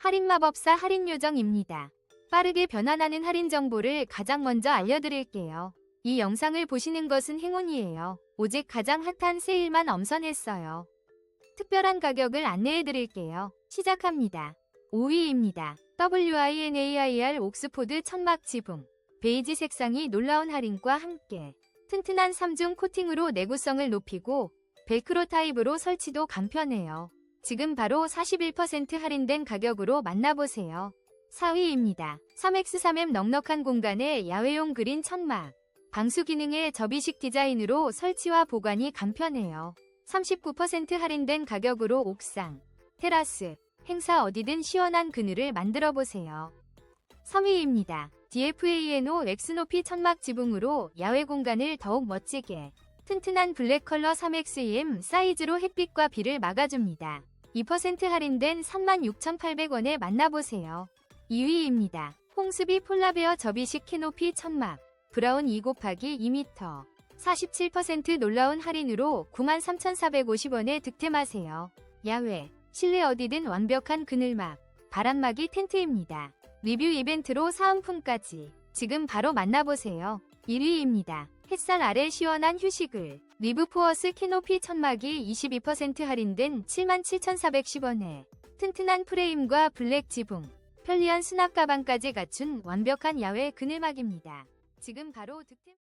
할인 마법사 할인 요정입니다. 빠르게 변환하는 할인 정보를 가장 먼저 알려드릴게요. 이 영상을 보시는 것은 행운이에요. 오직 가장 핫한 세일만 엄선했어요. 특별한 가격을 안내해드릴게요. 시작합니다. 5위입니다. WINAIR 옥스포드 천막 지붕. 베이지 색상이 놀라운 할인과 함께 튼튼한 3중 코팅으로 내구성을 높이고 벨크로 타입으로 설치도 간편해요. 지금 바로 41% 할인된 가격으로 만나보세요. 4위입니다. 3X3M 넉넉한 공간에 야외용 그린 천막. 방수 기능의 접이식 디자인으로 설치와 보관이 간편해요. 39% 할인된 가격으로 옥상, 테라스, 행사 어디든 시원한 그늘을 만들어 보세요. 3위입니다. DFANO 엑스노피 천막 지붕으로 야외 공간을 더욱 멋지게 튼튼한 블랙 컬러 3XEM 사이즈로 햇빛과 비를 막아줍니다. 2% 할인된 36,800원에 만나보세요. 2위입니다. 홍수비 폴라베어 접이식 캐노피 천막 브라운 2 곱하기 2m 47% 놀라운 할인으로 93,450원에 득템하세요. 야외, 실내 어디든 완벽한 그늘막, 바람막이 텐트입니다. 리뷰 이벤트로 사은품까지 지금 바로 만나보세요. 1위입니다. 햇살 아래 시원한 휴식을 리브포어스 키노피 천막이 22% 할인된 77,410원에 튼튼한 프레임과 블랙 지붕, 편리한 수납 가방까지 갖춘 완벽한 야외 그늘막입니다. 지금 바로 득템